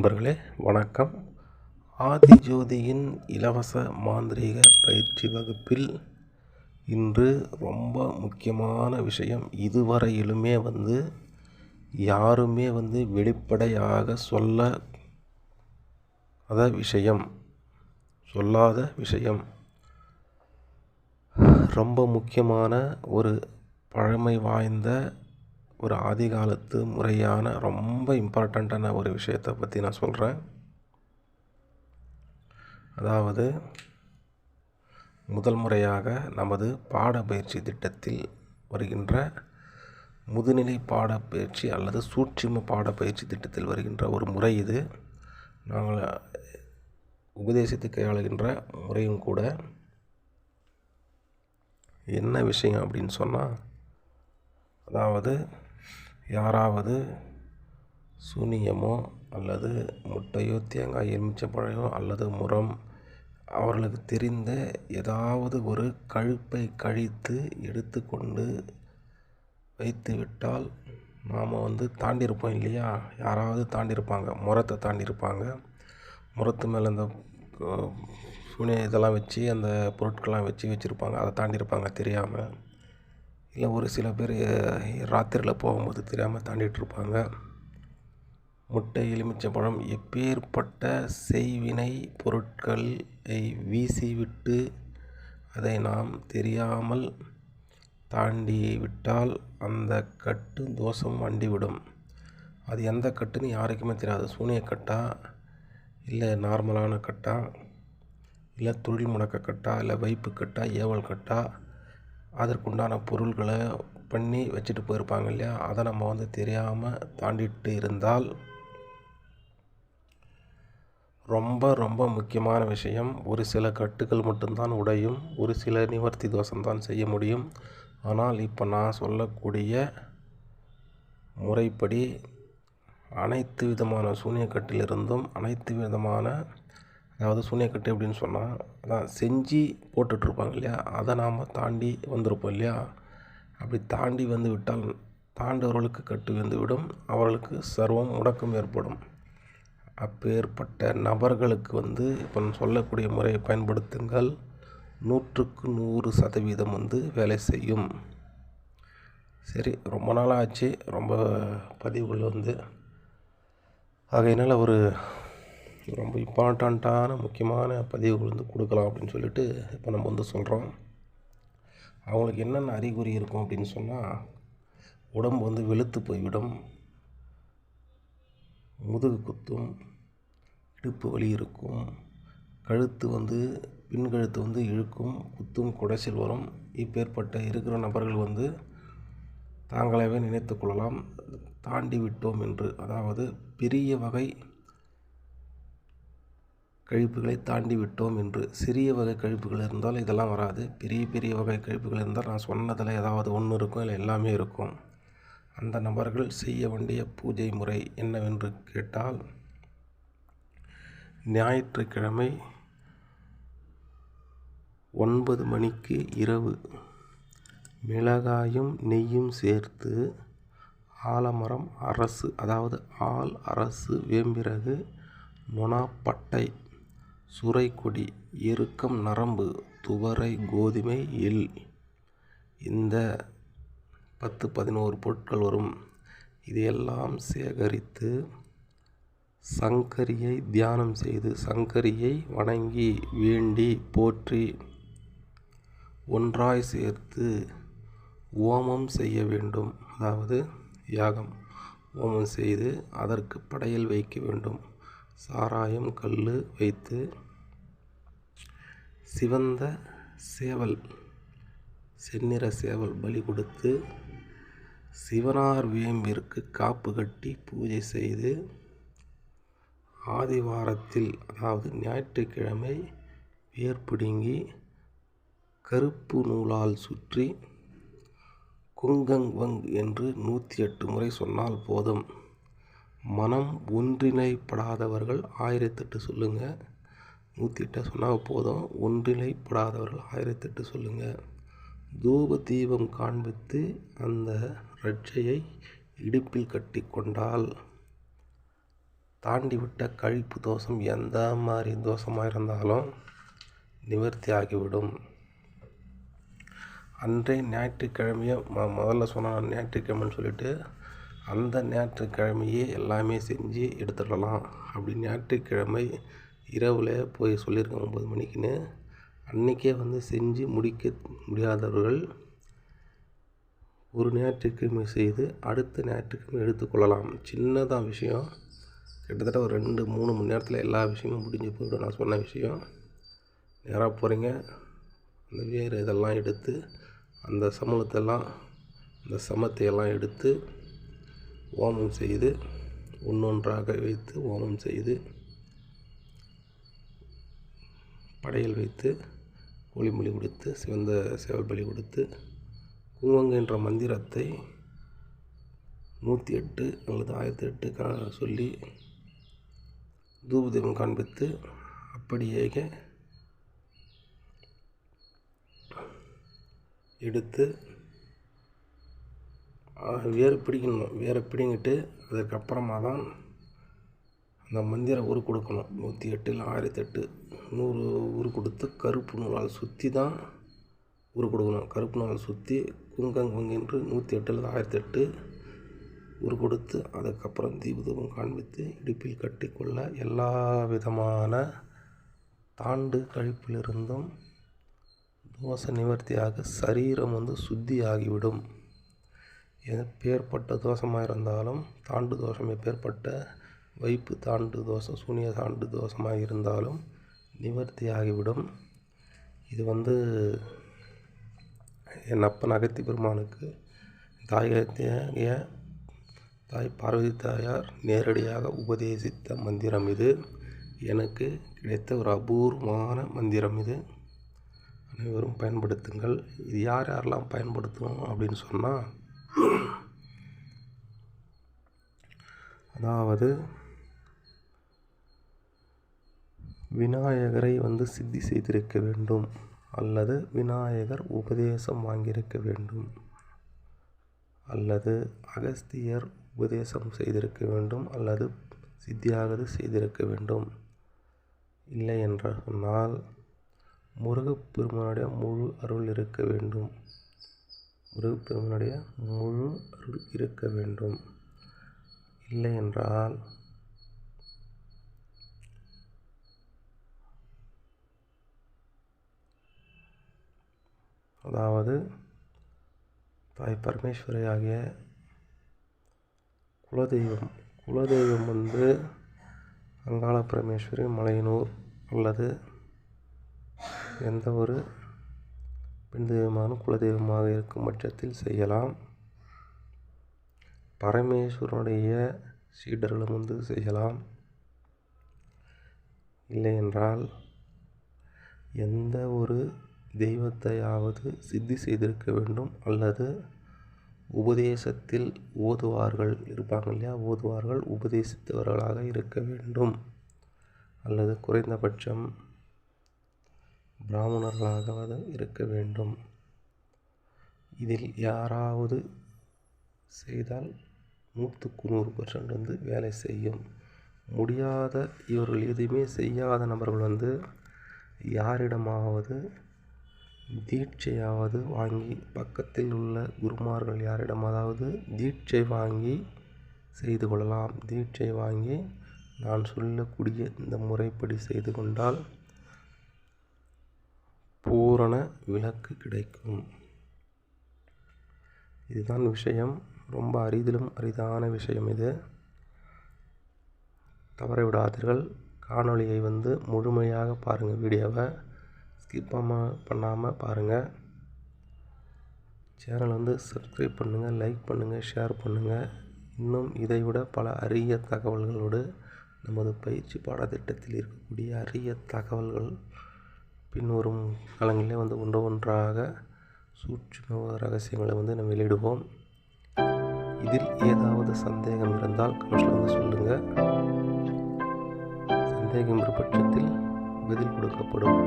நண்பர்களே வணக்கம். ஆதிஜோதியின் இலவச மாந்திரீக பயிற்சி வகுப்பில் இன்று ரொம்ப முக்கியமான விஷயம் இதுவரையிலுமே வந்து யாருமே வந்து வெளிப்படையாக சொல்ல அத விஷயம் சொல்லாத விஷயம். ரொம்ப முக்கியமான ஒரு பழமை வாய்ந்த ஒரு ஆதிகாலத்து முறையான ரொம்ப இம்பார்ட்டண்ட்டான ஒரு விஷயத்தை பற்றி நான் சொல்கிறேன் அதாவது முதல் முறையாக நமது பாடப்பயிற்சி திட்டத்தில் வருகின்ற முதுநிலை பாடப்பயிற்சி அல்லது சூட்சிம பாடப்பயிற்சி திட்டத்தில் வருகின்ற ஒரு முறை இது. நாங்கள் உபதேசித்து கையாளுகின்ற முறையும் கூட என்ன விஷயம் அப்படின்னு சொன்னால் அதாவது யாராவது சூனியமோ அல்லது முட்டையோ தேங்காய் எலுமிச்சம்பழமோ அல்லது முரம் அவர்களுக்கு தெரிந்த ஏதாவது ஒரு கழுப்பை கழித்து எடுத்துக்கொண்டு வைத்து விட்டால் நாம் வந்து தாண்டியிருப்போம் இல்லையா? யாராவது தாண்டியிருப்பாங்க. முரத்தை தாண்டியிருப்பாங்க. முறத்து மேலே அந்த சூனிய இதெல்லாம் வச்சு அந்த பொருட்கள்லாம் வச்சு வச்சுருப்பாங்க. அதை தாண்டியிருப்பாங்க தெரியாமல் இல்லை ஒரு சில பேர் ராத்திரியில் போகும்போது தெரியாமல் தாண்டிகிட்ருப்பாங்க முட்டை எலுமிச்சம்பழம் எப்பேற்பட்ட செய்வினை பொருட்களை வீசிவிட்டு அதை நாம் தெரியாமல் தாண்டி விட்டால் அந்த கட்டு தோஷம் வண்டிவிடும். அது எந்த கட்டுன்னு யாருக்குமே தெரியாது. சூனிய கட்டா இல்லை நார்மலான கட்டா இல்லை தொழில் முடக்க கட்டா இல்லை வைப்பு கட்டா ஏவல் கட்டா அதற்குண்டான பொருள்களை பண்ணி வச்சுட்டு போயிருப்பாங்க இல்லையா? அதை நம்ம வந்து தெரியாமல் தாண்டிட்டு இருந்தால் ரொம்ப ரொம்ப முக்கியமான விஷயம். ஒரு சில கட்டுகள் மட்டும்தான் உடையும். ஒரு சில நிவர்த்தி தோஷம்தான் செய்ய முடியும். ஆனால் இப்போ நான் சொல்லக்கூடிய முறைப்படி அனைத்து விதமான சூனியக்கட்டிலிருந்தும் அனைத்து விதமான அதாவது சூனியக்கட்டு அப்படின்னு சொன்னால் அதான் செஞ்சு போட்டுட்ருப்பாங்க இல்லையா? அதை நாம் தாண்டி வந்திருப்போம் இல்லையா? அப்படி தாண்டி வந்து விட்டால் தாண்டவர்களுக்கு கட்டு வந்து விடும் அவர்களுக்கு சர்வம் முடக்கம் ஏற்படும். அப்பேற்பட்ட நபர்களுக்கு வந்து இப்போ நான் சொல்லக்கூடிய முறையை பயன்படுத்துங்கள். நூற்றுக்கு நூறு சதவீதம் வந்து வேலை செய்யும். சரி ரொம்ப நாளாக ஆச்சு ரொம்ப பதிவுகள் வந்து. ஆகையினால் ஒரு ரொம்ப இம்பார்ட்டண்ட்டான முக்கியமான பதிவுகள் வந்து கொடுக்கலாம் அப்படின்னு சொல்லிட்டு இப்போ நம்ம வந்து சொல்கிறோம் அவங்களுக்கு என்னென்ன அறிகுறி இருக்கும் அப்படின்னு சொன்னால் உடம்பு வந்து வெளுத்து போய்விடும். முதுகு குத்தும் இடுப்பு வலி இருக்கும். கழுத்து வந்து பின்கழுத்து வந்து இழுக்கும் குத்தும் குடைச்சல் வரும். இப்பேற்பட்ட இருக்கிற நபர்கள் வந்து தாங்களாகவே நினைத்து கொள்ளலாம். தாண்டி விட்டோம் என்று அதாவது பெரிய வகை கழிப்புகளை தாண்டி விட்டோம் என்று. சிறிய வகை கழிப்புகள் இருந்தால் இதெல்லாம் வராது. பெரிய பெரிய வகை கழிப்புகள் இருந்தால் நான் சொன்னதில் ஏதாவது ஒன்று இருக்கும் இல்லை எல்லாமே இருக்கும். அந்த நபர்கள் செய்ய வேண்டிய பூஜை முறை என்னவென்று கேட்டால் ஞாயிற்றுக்கிழமை ஒன்பது மணிக்கு இரவு மிளகாயும் நெய்யும் சேர்த்து ஆலமரம் அரசு அதாவது ஆள் அரசு வேம்பிறகு நொணாப்பட்டை சுரைக்கொடி இறுக்கம் நரம்பு துவரை கோதுமை எள் இந்த பத்து பதினோரு பொருட்கள் வரும். இதையெல்லாம் சேகரித்து சங்கரியை தியானம் செய்து சங்கரியை வணங்கி வேண்டி போற்றி ஒன்றாய் சேர்த்து ஓமம் செய்ய வேண்டும். அதாவது யாகம். ஓமம் செய்து அதற்கு படையல் வைக்க வேண்டும். சாராயம் கல் வைத்து சிவந்த சேவல் செந்நிற சேவல் பலி கொடுத்து சிவனார் வேம்பிற்கு காப்பு கட்டி பூஜை செய்து ஆதிவாரத்தில் அதாவது ஞாயிற்றுக்கிழமை வேர் பிடுங்கி கருப்பு நூலால் சுற்றி குங்கங் வங் என்று நூற்றி எட்டு முறை சொன்னால் போதும். மனம் ஒன்றிணைப்படாதவர்கள் ஆயிரத்தெட்டு சொல்லுங்கள் நூற்றி எட்டை சொன்னால் போதும். ஒன்றிணைப்படாதவர்கள் ஆயிரத்தெட்டு சொல்லுங்கள் தூப தீபம் காண்பித்து அந்த ரட்சையை இடுப்பில் கட்டி கொண்டால் தாண்டி விட்ட கழிப்பு தோஷம் எந்த மாதிரி தோஷமாக இருந்தாலும் நிவர்த்தி ஆகிவிடும். அன்றே ஞாயிற்றுக்கிழமையை ம முதல்ல சொன்ன ஞாயிற்றுக்கிழமைன்னு சொல்லிவிட்டு அந்த ஞாயிற்றுக்கிழமையே எல்லாமே செஞ்சு எடுத்துடலாம் அப்படி ஞாயிற்றுக்கிழமை இரவில் போய் சொல்லியிருக்கேன் ஒம்பது மணிக்குன்னு. அன்றைக்கே வந்து செஞ்சு முடிக்க முடியாதவர்கள் ஒரு ஞாயிற்றுக்கிழமை செய்து அடுத்த ஞாயிற்றுக்கிழமை எடுத்துக்கொள்ளலாம் சின்னதாக விஷயம். கிட்டத்தட்ட ஒரு ரெண்டு மூணு மணி நேரத்தில் எல்லா விஷயமும் முடிஞ்சு போய்டும். நான் சொன்ன விஷயம். நேராக போகிறீங்க அந்த வேறு இதெல்லாம் எடுத்து அந்த சமூலத்தெல்லாம் அந்த சமத்தையெல்லாம் எடுத்து ஓமம் செய்து ஒன்றொன்றாக வைத்து ஓமம் செய்து படையல் வைத்து ஒளிமொழி கொடுத்து சிவந்த சேவல் பலி கொடுத்து குங்குமங்க என்ற மந்திரத்தை நூற்றி எட்டு அல்லது ஆயிரத்தி எட்டு கா சொல்லி தூபதீபம் காண்பித்து அப்படியே எடுத்து வேறு பிடிக்கணும். வேறு பிடிங்கிட்டு அதுக்கப்புறமா தான் அந்த மந்திர உரு கொடுக்கணும். நூற்றி எட்டு இல்லை ஆயிரத்தி எட்டு. நூறு உரு கொடுத்து கருப்பு நூலால் சுற்றி தான் உரு கொடுக்கணும். கருப்பு நூலால் சுற்றி குங்கங் குங்கின்று நூற்றி எட்டு அல்லது ஆயிரத்தி எட்டு உரு கொடுத்து அதுக்கப்புறம் தீபதூபம் காண்பித்து இடுப்பில் கட்டிக்கொள்ள எல்லா விதமான தாண்டு கழிப்பிலிருந்தும் தோசை நிவர்த்தியாக சரீரம் வந்து சுத்தி ஆகிவிடும் எப்பேற்பட்ட தோஷமாக இருந்தாலும் தாண்டு தோஷம் எப்பேற்பட்ட வைப்பு தாண்டு தோஷம் சூனிய தாண்டு தோஷமாக இருந்தாலும் நிவர்த்தி ஆகிவிடும். இது வந்து என் அப்பன் அகத்தி பெருமானுக்கு தாயகத்திய தாய் பார்வதி தாயார் நேரடியாக உபதேசித்த மந்திரம் இது. எனக்கு கிடைத்த ஒரு அபூர்வமான மந்திரம் இது. அனைவரும் பயன்படுத்துங்கள். இது யார் யாரெல்லாம் பயன்படுத்தணும் அப்படின்னு சொன்னால் அதாவது விநாயகரை வந்து சித்தி செய்திருக்க வேண்டும் அல்லது விநாயகர் உபதேசம் வாங்கியிருக்க வேண்டும் அல்லது அகஸ்தியர் உபதேசம் செய்திருக்க வேண்டும் அல்லது சித்தியாகது செய்திருக்க வேண்டும். இல்லை என்று சொன்னால் முருகப்பெருமானுடைய முழு அருள் இருக்க வேண்டும். முருகப்பெருமானுடைய முழு அருள் இருக்க வேண்டும். இல்லை என்றால் அதாவது தாய் பரமேஸ்வரி ஆகிய குலதெய்வம் குலதெய்வம் வந்து அங்காள பரமேஸ்வரி மலையனூர் அல்லது எந்த ஒரு பெண் தெய்வமான குலதெய்வமாக இருக்கும் பட்சத்தில் செய்யலாம். பரமேஸ்வரனுடைய சீடர்களும் வந்து செய்யலாம். இல்லை என்றால் எந்த ஒரு தெய்வத்தையாவது சித்தி செய்திருக்க வேண்டும். அல்லது உபதேசத்தில் ஓதுவார்கள் இருப்பாங்க இல்லையா? ஓதுவார்கள் உபதேசித்தவர்களாக இருக்க வேண்டும். அல்லது குறைந்தபட்சம் பிராமணர்களாகவது இருக்க வேண்டும். இதில் யாராவது செய்தால் நூற்றுக்கு நூறு பர்சன்ட் வந்து வேலை செய்யும். முடியாத இவர்கள் எதுவுமே செய்யாத நபர்கள் வந்து யாரிடமாவது தீட்சையாவது வாங்கி பக்கத்தில் உள்ள குருமார்கள் யாரிடமாவது தீட்சை வாங்கி செய்து கொள்ளலாம். தீட்சை வாங்கி நான் சொல்லக்கூடிய இந்த முறைப்படி செய்து கொண்டால் பூரண விளக்கு கிடைக்கும். இதுதான் விஷயம். ரொம்ப அரிதிலும் அரிதான விஷயம் இது. தவற விடாதீர்கள் காணொளியை வந்து முழுமையாக பாருங்கள் வீடியோவை ஸ்கிப் பண்ணாமல் பாருங்கள் சேனல் வந்து சப்ஸ்கிரைப் பண்ணுங்கள் லைக் பண்ணுங்கள் ஷேர் பண்ணுங்கள் இன்னும் இதைவிட பல அரிய தகவல்களோடு நமது பயிற்சி பாடத்திட்டத்தில் இருக்கக்கூடிய அரிய தகவல்கள் பின்வரும் காலங்களிலே வந்து ஒன்று ஒன்றாக சூட்சும ரகசியங்களை வந்து நம்ம வெளியிடுவோம். இதில் ஏதாவது சந்தேகம் இருந்தால் கமெண்ட்ஸில் வந்து சொல்லுங்கள் சந்தேகம் ஒரு பட்சத்தில் பதில் கொடுக்கப்படும்.